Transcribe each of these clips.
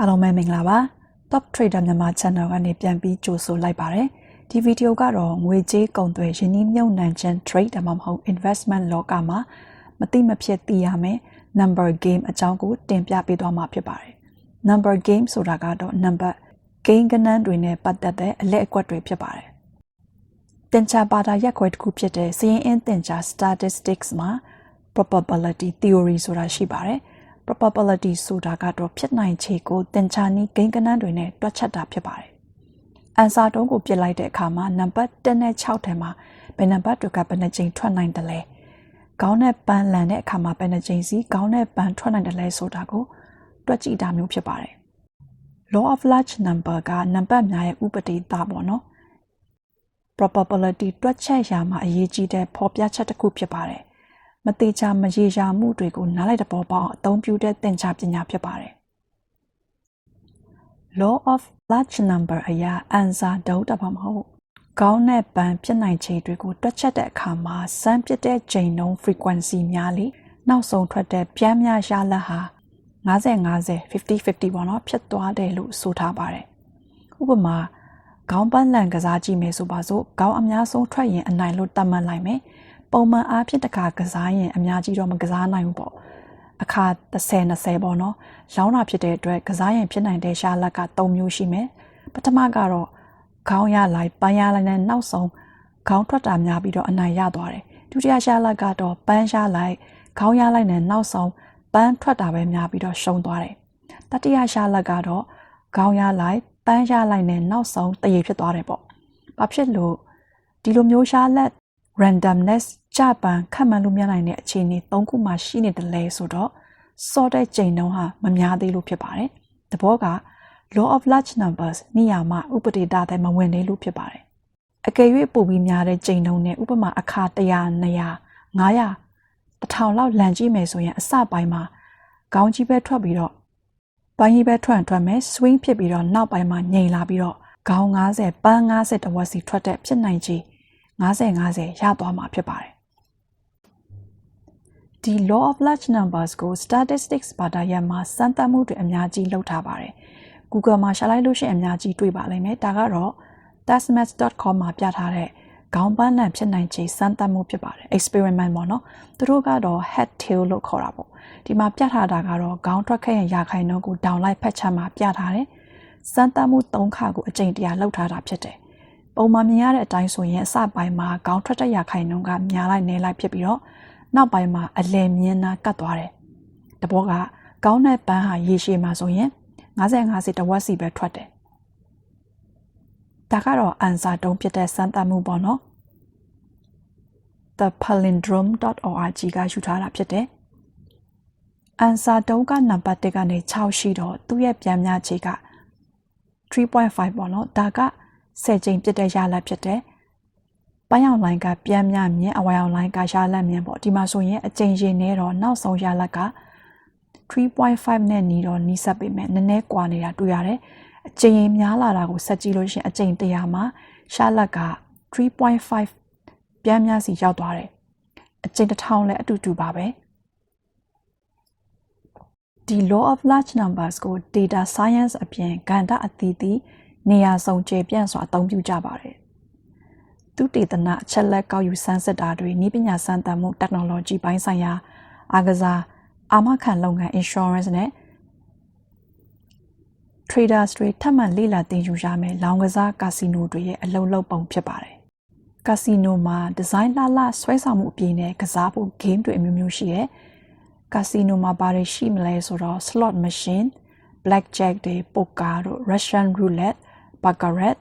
အားလုံးပဲမင်္ဂလာပါ Top Trader မြန်မာ Channel ကနေပြန်ပြီးကြိုဆိုလိုက်ပါတယ်ဒီဗီဒီယိုကတော့ငွေကြေးကုန်သွယ်ယင်းနှိမ့်မြုပ်နှံခြင်း trade ဒါမှမဟုတ် investment လောကမှာမတိမဖြစ်သိရမယ် number game အကြောင်းကိုတင်ပြပေးသွားမှာဖြစ်ပါတယ် number game ဆိုတာကတော့ number game ကဏ္ဍတွေနဲ့ပတ်သက်တဲ့အလက်အကွက်တွေဖြစ်ပါတယ်တင်ချပါတာရက်ခွဲတစ်ခုဖြစ်တဲ့စည်ရင်အင်းတင်ချ statistics မှာ probability theory ဆိုတာရှိပါတယ် probability ဆိုတာကတော့ဖြစ်နိုင်ခြေကိုတင်ချနီးဂိမ်းကဏ္ဍတွေနဲ့တွက်ချက်တာဖြစ်ပါတယ်။ answer တုံးကိုပြစ်လိုက်တဲ့အခါမှာနံပါတ်1နဲ့6ထဲမှာဘယ်နံပါတ်တွေကဘယ်နှကြိမ်ထွက်နိုင်တယ်လဲ။ခေါင်းနဲ့ပန်းလန်တဲ့အခါမှာဘယ်နှကြိမ်စီခေါင်းနဲ့ပန်းထွက်နိုင်တယ်လဲဆိုတာကိုတွက်ကြည့်တာမျိုးဖြစ်ပါတယ်။ law of large number ကနံပါတ်များရဲ့ဥပဒေသားပေါ့နော်။ probability တွက်ချက်ရာမှာအရေးကြီးတဲ့ဖော်ပြချက်တစ်ခုဖြစ်ပါတယ်။ မသေးချာမရေရာမှုတွေကိုနားလိုက်တဲ့ပေါ်ပေါက်အသုံးပြုတဲ့သင်္ချာပညာဖြစ်ပါတယ်။ law of large number အရာ answer ဒုတ်တပါမဟုတ်ကောင်းတဲ့ပန်းဖြစ်နိုင်ခြေတွေကိုတွက်ချက်တဲ့အခါမှာစမ်းပစ်တဲ့ချိန်နှုန်း frequency များလေနောက်ဆုံးထွက်တဲ့ပြမ်းများရလဟာ90 50 50 50ပေါ့နော်ဖြစ်သွားတယ်လို့ဆိုထားပါတယ်ဥပမာခေါင်းပန်းလန်ကစားကြည့်မယ်ဆိုပါစို့ခေါင်းအများဆုံးထွက်ရင်အနိုင်လို့တတ်မှတ်လိုက်မယ် ပုံမှန်အားဖြင့်တစ်ခါကစားရင်အများကြီးတော့မကစားနိုင်ဘူးပေါ့အခါ30 20ပေါ့နော်လောင်းတာဖြစ်တဲ့အတွက်ကစားရင်ဖြစ်နိုင်တဲ့ရှားလက်က3မျိုးရှိမယ်ပထမကတော့ခေါင်းရလိုက်ပန်းရလိုက်နဲ့နောက်ဆုံးခေါင်းထွက်တာများပြီးတော့အနိုင်ရသွားတယ်ဒုတိယရှားလက်ကတော့ပန်းရှားလိုက်ခေါင်းရလိုက်နဲ့နောက်ဆုံးပန်းထွက်တာပဲများပြီးတော့ရှုံးသွားတယ်တတိယရှားလက်ကတော့ခေါင်းရလိုက်ပန်းရလိုက်နဲ့နောက်ဆုံးတရေဖြစ်သွားတယ်ပေါ့ဘာဖြစ်လို့ဒီလိုမျိုးရှားလက် randomness ကြပန်ခတ်မှန်းလို့မရနိုင်တဲ့အခြေအနေ၃ခုမှရှိနေတယ်လဲဆိုတော့စော့တဲ့ချိန်နှုန်းဟာမများသေးလို့ဖြစ်ပါတယ်။တဘောက law of large numbers နေရာမှာဥပဒေတာတဲ့မဝင်သေးလို့ဖြစ်ပါတယ်။အကယ်၍ပိုပြီးများတဲ့ချိန်နှုန်းနဲ့ဥပမာအခါ100 200 900 1000လောက်လန်ကြည့်မယ်ဆိုရင်အစပိုင်းမှာခေါင်းကြီးပဲထွက်ပြီးတော့ပိုင်းကြီးပဲထွက်ထွက်မယ် swing ဖြစ်ပြီးတော့နောက်ပိုင်းမှာငြိမ်လာပြီးတော့ခေါင်း90ပန်း90တဝက်စီထွက်တဲ့ဖြစ်နိုင်ခြေ 50 50ရသွားမှာဖြစ်ပါတယ်ဒီ law of large numbers ကို statistics ဘာသာရပ်မှာစမ်းသပ်မှုတွေအများကြီးလုပ်ထားပါတယ် Google မှာရှာလိုက်လို့ရှိရင်အများကြီးတွေ့ပါလိမ့်မယ်ဒါကတော့ testmath.com မှာပြထားတဲ့ခေါင်းပန်းလန်ဖြစ်နိုင်ခြေစမ်းသပ်မှုဖြစ်ပါတယ် experiment ပေါ့နော်သူတို့ကတော့ head tail လို့ခေါ်တာပေါ့ဒီမှာပြထားတာကတော့ခေါင်းထွက်ခဲ့ရင်ရာခိုင်နှုန်းကို downlight ဖက်ချက်မှာပြထားတယ်စမ်းသပ်မှု၃ခါကိုအကြိမ်တရာလောက်ထားတာဖြစ်တယ် ပုံမှန်မြင်ရတဲ့အတိုင်းဆိုရင်အစပိုင်းမှာခေါင်းထွက်တဲ့ရာခိုင်နှုန်းကများလိုက်နေလိုက်ဖြစ်ပြီးတော့နောက်ပိုင်းမှာအလယ်မြင်းနာကတ်သွားတယ်။တဘောကကောင်းတဲ့ပန်းဟာရေရှည်မှာဆိုရင်55စီတဝက်စီပဲထွက်တယ်။ဒါကတော့ answer တုံးဖြစ်တဲ့စမ်းသပ်မှုပေါ့နော်။ thepalindrome.org ကယူထားတာဖြစ်တယ်။ answer တုံးကနံပါတ်1ကနေ6ရှိတော့သူ့ရဲ့ပြန်များခြေက3.5ပေါ့နော်။ဒါက 10ချိန်ပြစ်တဲ့ရလဖြစ်တယ်။ပန်းရောင်လိုင်းကပြန်မြမြင်အဝါရောင်လိုင်းကရလက်မြင်ပေါ့ဒီမှာဆိုရင်အကြိမ်ရင်နဲ့တော့နောက်ဆုံးရလက်က3.5နဲ့နီးတော့နီးစပ်ပေမဲ့နည်းနည်းကွာနေတာတွေ့ရတယ်အကြိမ်ရင်များလာတာကိုဆက်ကြည့်လို့ရှိရင်အကြိမ်100မှာရှာလက်က3.5ပြန်များစီရောက်သွားတယ်အကြိမ်1000လည်းအတူတူပါပဲဒီ law of large numbers ကို data science အပြင်ကဏ္ဍအသီးသီး နေရာစုံကျေပြန့်စွာအသုံးပြုကြပါတယ်သူတေသနအချက်လက်ကောက်ယူစမ်းစစ်တာတွေဤပညာစမ်းသပ်မှု technology ပိုင်းဆိုင်ရာအားကစားအာမခံလုပ်ငန်း insurance နဲ့ traders တွေထပ်မံလေ့လာသင်ယူရမယ်လောင်ကစားကာစီနိုတွေရဲ့အလုံးလုံးပုံဖြစ်ပါတယ်။ကာစီနိုမှာဒီဇိုင်းလှလှဆွဲဆောင်မှုအပြည့်နဲ့ကစားဖို့ game တွေအမျိုးမျိုးရှိတယ်။ကာစီနိုမှာဘာတွေရှိမလဲဆိုတော့ slot machine, blackjack တွေ poker တို့ Russian roulette, baccarat,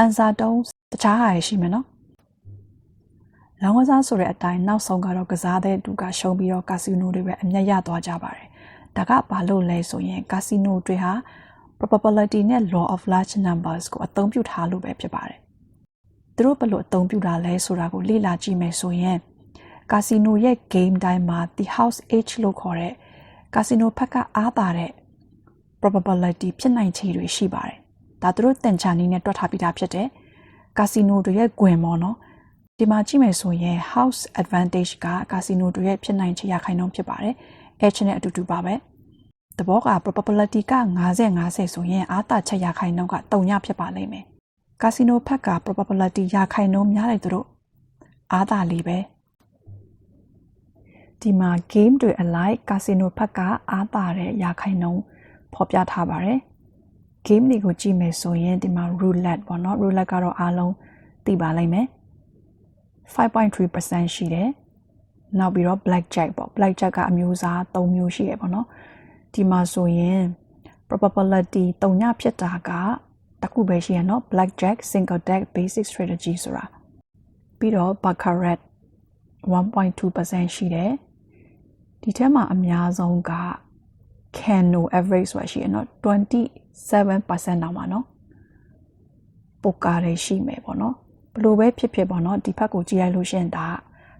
answer တုံးတခြားဟာရရှိမယ်နော်။လောင်းကစားဆိုတဲ့အတိုင်းနောက်ဆုံးကတော့ကစားတဲ့သူကရှုံးပြီးတော့ကာစီနိုတွေပဲအမျက်ရသွားကြပါတယ်။ဒါကဘာလို့လဲဆိုရင်ကာစီနိုတွေဟာ probability နဲ့ law of large numbers ကိုအသုံးပြုထားလို့ပဲဖြစ်ပါတယ်။သူတို့ဘယ်လိုအသုံးပြုတာလဲဆိုတာကိုလေ့လာကြည့်မယ်ဆိုရင်ကာစီနိုရဲ့ game တိုင်းမှာ the house age လို့ခေါ်တဲ့ကာစီနိုဖက်ကအားသာတဲ့ probability ဖြစ်နိုင်ခြေတွေရှိပါတယ်။ ဒါသူတို့တင်ချာနည်းနဲ့တွက်ထားပြီးသားဖြစ်တယ်။ကာစီနိုတွေရဲ့ဂွင်ပေါ့နော်ဒီမှာကြည့်မယ်ဆိုရင် house advantage ကကာစီနိုတွေရဲ့ဖြစ်နိုင်ခြေရခိုင်နှုန်းဖြစ်ပါတယ် edge နဲ့အတူတူပါပဲတဘောက probability က50 50ဆိုရင်အားတာချက်ရခိုင်နှုန်းက3ညဖြစ်ပါလိမ့်မယ်ကာစီနိုဖက်က probability ရခိုင်နှုန်းများတယ်သူတို့အားတာလေးပဲဒီမှာ game တွေအလိုက်ကာစီနိုဖက်ကအားတာတဲ့ရခိုင်နှုန်းဖော်ပြထားပါတယ် game တွေကိုကြည့်မယ်ဆိုရင်ဒီမှာ roulette ပေါ့နော် roulette ကတော့အားလုံးသိပါလိမ့်မယ်5.3%ရှိတယ်နောက်ပြီးတော့ blackjack ပေါ့ blackjack ကအမျိုးအစား၃မျိုးရှိရပေါ့နော်ဒီမှာဆိုရင် probability 3ညဖြစ်တာကတစ်ခုပဲရှိရနော် blackjack single deck basic strategy ဆိုတာပြီးတော့ baccarat 1.2%ရှိတယ်ဒီထဲမှာအများဆုံးက cano average ဆိုတာရှိရနော် 7%တောင်ပါနော်ပိုကာတွေရှိမယ်ပေါ့နော်ဘလို့ပဲဖြစ်ဖြစ်ပေါ့နော်ဒီဘက်ကိုကြည့်လိုက်လို့ရှင်ဒါ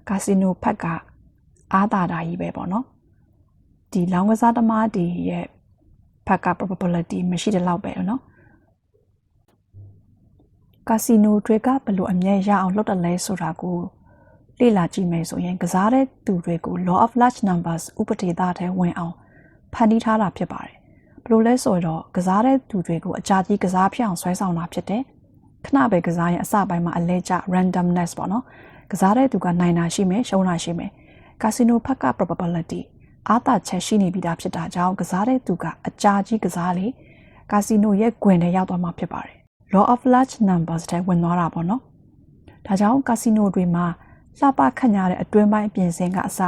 ကာစီနိုဘက်ကအားသာတာကြီးပဲပေါ့နော်ဒီလောင်းကစားသမားတွေရဲ့ဘက်က probability မရှိတဲ့လောက်ပဲနော်ကာစီနိုတွေကဘလို့အမြဲရအောင်လုပ်တယ်လဲဆိုတာကိုလေ့လာကြည့်မယ်ဆိုရင်ကစားတဲ့သူတွေကို law of large numbers ဥပဒေသားထဲဝင်အောင်ဖန်တီးထားတာဖြစ်ပါတယ် ဘယ်လိုလဲဆိုတော့ကစားတဲ့သူတွေကိုအကြာကြီးကစားဖြစ်အောင်ဆွဲဆောင်တာဖြစ်တယ်ခဏပဲကစားရင်အစပိုင်းမှာအလဲကျ randomness ပေါ့နော်ကစားတဲ့သူကနိုင်တာရှိမယ်ရှုံးတာရှိမယ်ကာစီနိုဖက်က probability အားသာချက်ရှိနေပြီးသားဖြစ်တာကြောင့်ကစားတဲ့သူကအကြာကြီးကစားလေကာစီနိုရဲ့ဂွင်ထဲရောက်သွားမှာဖြစ်ပါတယ် law of large numbers တဲ့ဝင်သွားတာပေါ့နော်ဒါကြောင့်ကာစီနိုတွေမှာလှပခန့်ရတဲ့အတွင်းပိုင်းအပြင်စင်ကအစ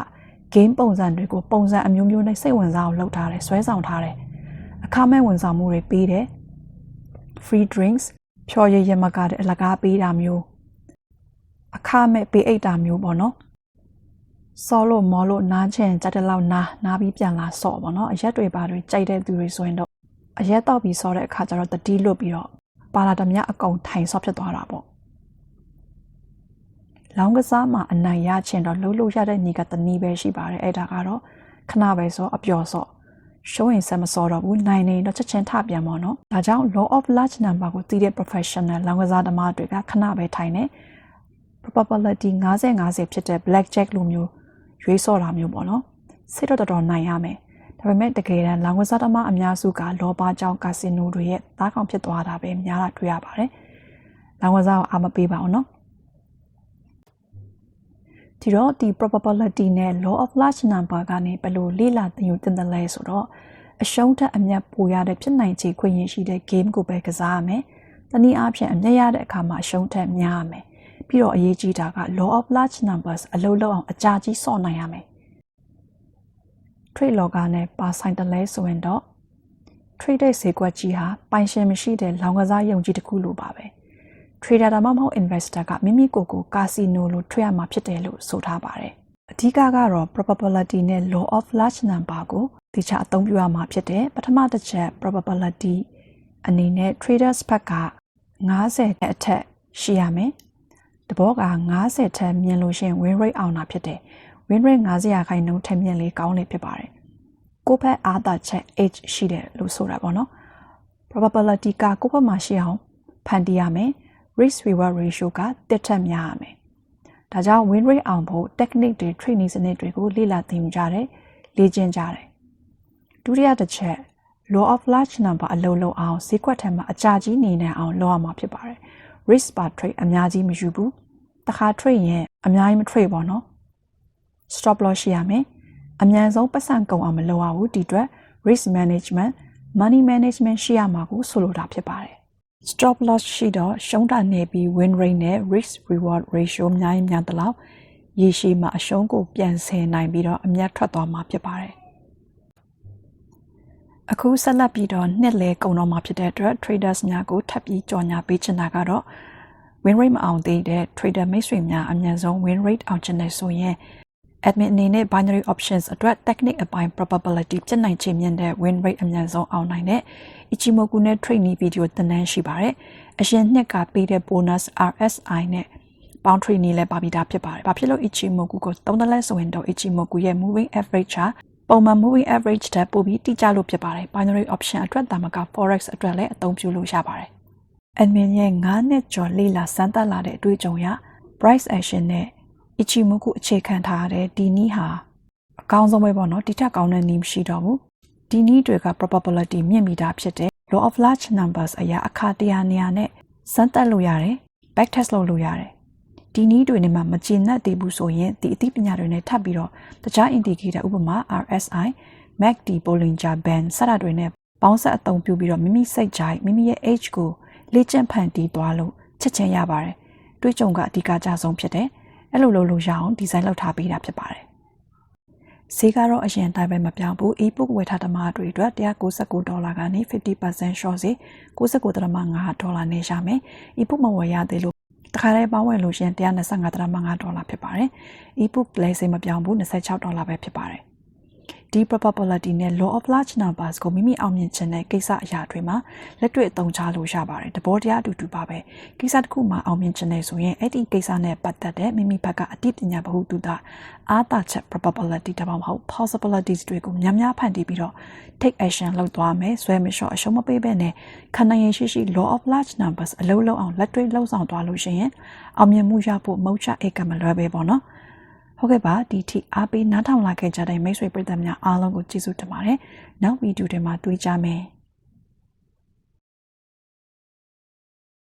game ပုံစံတွေကိုပုံစံအမျိုးမျိုးနဲ့စိတ်ဝင်စားအောင်လုပ်ထားတယ်ဆွဲဆောင်ထားတယ် အခမဲ့ဝန်ဆောင်မှုတွေပေးတယ် free drinks ဖြော်ရည်ရမကတဲ့အလကားပေးတာမျိုးအခမဲ့ပေးအိတ်တာမျိုးပေါ့နော်စောလို့မောလို့နားချင်ကြတဲ့လောက်နားနားပြီးပြန်လာစော့ပေါ့နော်အရက်တွေပါတွေကြိုက်တဲ့သူတွေဆိုရင်တော့အရက်တော့ပြီးစောတဲ့အခါကျတော့တတိလွတ်ပြီးတော့ပါလာတမအကုန်ထိုင်စော့ဖြစ်သွားတာပေါ့လောင်းကစားမှာအနိုင်ရချင်တော့လှုပ်လှုပ်ရတဲ့ညီကတနည်းပဲရှိပါတယ်အဲ့ဒါကတော့ခဏပဲစောအပျော်စော့ ရှုံးရင်ဆက်မစောတော့ဘူးနိုင်နေတော့ချက်ချင်းထပြန်ပါတော့ဒါကြောင့် law of large number ကိုသိတဲ့ professional လောင်းကစားသမားတွေကခဏပဲထိုင်နေ probability 50 50ဖြစ်တဲ့ blackjack လိုမျိုးရွေးစော့တာမျိုးပေါ့နော်စိတ်တော့တော်တော်နိုင်ရမယ်ဒါပေမဲ့တကယ်တမ်းလောင်ကစားသမားအများစုကလောဘကြောင့်ကာစီနိုတွေရဲ့သားကောင်ဖြစ်သွားတာပဲများတာတွေ့ရပါတယ်လောင်ကစားကိုအာမပေးပါအောင်နော် ဒီတော့ဒီ probability နဲ့ law of large number ကနေဘယ်လိုလေ့လာသင်ယူသင်တယ်လဲဆိုတော့အရှုံးထက်အမြတ်ပိုရတဲ့ဖြစ်နိုင်ခြေခွင့်ရရှိတဲ့ game ကိုပဲကစားရမယ်။တနည်းအားဖြင့်အမြတ်ရတဲ့အခါမှာအရှုံးထက်များရမယ်။ပြီးတော့အရေးကြီးတာက law of large numbers အလုပ်လုပ်အောင်အကြာကြီးစောင့်နိုင်ရမယ် trade logger နဲ့ပါဆိုင်တယ်လဲဆိုရင်တော့ trade တဲ့ဈေးကွက်ကြီးဟာပိုင်ရှင်မရှိတဲ့လောင်ကစားယုံကြည်တစ်ခုလိုပါပဲ trader ဒါမှမဟုတ် investor ကမိမိကိုယ်ကို casino လို့ထွေးရမှာဖြစ်တယ်လို့ဆိုထားပါတယ်အဓိကကတော့ probability နဲ့ law of large number ကိုတခြားအသုံးပြုရမှာဖြစ်တယ်ပထမတစ်ချက် probability အနေနဲ့ traders ဘက်က90အထက်ရှိရမယ်တဘောက90ထက်မြင်လို့ရှင် win rate အောင်တာဖြစ်တယ် win rate 90ရာခိုင်နှုန်းထက်မြင့်လေကောင်းလေဖြစ်ပါတယ်ကိုယ့်ဘက်အားသာချက် h ရှိတယ်လို့ဆိုတာပေါ့နော် probability ကကိုယ့်ဘက်မှာရှိအောင်ဖန်တီးရမယ် risk reward ratio ကတက်ထက်များရမယ်ဒါကြောင့် win rate အောင်ဖို့ technique တွေ training စနစ်တွေကိုလေ့လာသင်ယူကြတယ်လေ့ကျင့်ကြတယ်ဒုတိယတစ်ချက် law of large number အလုံးလုံးအောင်ဈေးကွက်ထဲမှာအကြာကြီးနေနိုင်အောင်လုပ်ရမှာဖြစ်ပါတယ် risk per trade အများကြီးမယူဘူးတခါ trade ရင်အများကြီးမ trade ပေါ့နော် stop loss ရှိရမယ်အမြန်ဆုံးပတ်စံကုန်အောင်မလုပ်ရဘူးဒီအတွက် risk management money management ရှိရမှာကိုဆိုလိုတာဖြစ်ပါတယ် stop loss ရှိတော့ရှုံးတာနေပြီး win rate နဲ့ risk reward ratio များရင်များသလောက်ရေရှည်မှာအရှုံးကိုပြန်ဆယ်နိုင်ပြီးတော့အမြတ်ထွက်သွားမှာဖြစ်ပါတယ်အခုဆက်လက်ပြီးတော့နှစ်လဲကုန်တော့မှာဖြစ်တဲ့အတွက် traders များကိုထပ်ပြီးကြော်ညာပေးချင်တာကတော့ win rate မအောင်သေးတဲ့ trader မိတ်ဆွေများအမြန်ဆုံး win rate အောင်ချင်တယ်ဆိုရင် admin အနေနဲ့ binary options အတွက် technique အပိုင်း probability ဖြစ်နိုင်ခြေမြင့်တဲ့ win rate အမြန်ဆုံးအောင်နိုင်တဲ့ Ichimoku နဲ့ training video သင်တန်းရှိပါတယ်။အရင်နှစ်ကပေးတဲ့ bonus RSI နဲ့ bound training လည်းပါပြီးသားဖြစ်ပါတယ်။ဘာဖြစ်လို့ Ichimoku ကိုသုံးတယ်လဲဆိုရင်တော့ Ichimoku ရဲ့ moving average ဟာပုံမှန် moving average တက်ပိုပြီးတိကျလို့ဖြစ်ပါတယ် binary option အတွက်ဒါမှမက forex အတွက်လည်းအသုံးပြုလို့ရပါတယ် admin ရဲ့9နှစ်ကျော်လေ့လာစမ်းသပ်လာတဲ့အတွေ့အကြုံအရ price action နဲ့ ichimoku အခြေခံထားတဲ့ဒီနည်းဟာအကောင်းဆုံးပဲပေါ့နော်တိထက်ကောင်းတဲ့နည်းမရှိတော့ဘူးဒီနည်းတွေက probability မြင့်မိတာဖြစ်တဲ့ law of large numbers အရာအခါတရာနေရာနဲ့စမ်းသပ်လို့ရတယ် back test လုပ်လို့ရတယ်ဒီနည်းတွေနဲ့မှမကျေနပ်သေးဘူးဆိုရင်ဒီအသိပညာတွေနဲ့ထပ်ပြီးတော့တခြား indicator ဥပမာ RSI MACD Bollinger Band စတာတွေနဲ့ပေါင်းစပ်အသုံးပြုပြီးတော့မိမိစိတ်ကြိုက်မိမိရဲ့ age ကိုလေ့ကျင့်ဖန်တီးသွားလို့ချက်ချင်းရပါတယ်တွေးကြုံကအဓိကကြဆုံးဖြစ်တယ် အဲ့လိုလုပ်လို့ရအောင်ဒီဇိုင်းလုပ်ထားပေးတာဖြစ်ပါတယ်ဈေးကတော့အရင်တိုင်းပဲမပြောင်းဘူး e-book ဝယ်ထားသမားတွေအတွက်169ဒေါ်လာကနေ50% short ဈေး69.5ဒေါ်လာနဲ့ရမယ် e-book မဝယ်ရသေးလို့တခါတည်းပေါင်းဝယ်လို့ရှင်125.5ဒေါ်လာဖြစ်ပါတယ် e-book လည်းစိတ်မပြောင်းဘူး26ဒေါ်လာပဲဖြစ်ပါတယ် ဒီ probability နဲ့ law of large numbers ကိုမိမိအောင်မြင်ခြင်းတဲ့ကိစ္စအရာတွေမှာလက်တွေ့အသုံးချလို့ရပါတယ်တဘောတရားအတူတူပါပဲကိစ္စတစ်ခုမှာအောင်မြင်ခြင်းနဲ့ဆိုရင်အဲ့ဒီကိစ္စနဲ့ပတ်သက်တဲ့မိမိဘက်ကအတိပညာဗဟုသုတအားသာချက် probability တပေါင်းမဟုတ် possibilities တွေကိုများများဖန်တီးပြီးတော့ take action လုပ်သွားမယ်ဆွဲမလျှော့အရှုံးမပေးဘဲနဲ့ခန္ဓာရင်ရှိရှိ law of large numbers အလုံးလုံးအောင်လက်တွေ့လှုပ်ဆောင်သွားလို့ရှိရင်အောင်မြင်မှုရဖို့မုတ်ချဧကမလွယ်ပဲပေါ့နော် ဟုတ်ကဲ့ပါဒီထိအားပေးနားထောင်လာခဲ့ကြတဲ့မိတ်ဆွေပရိသတ်များအားလုံးကိုကျေးဇူးတင်ပါတယ်နောက်ဗီဒီယိုတွေမှာတွေ့ကြမယ်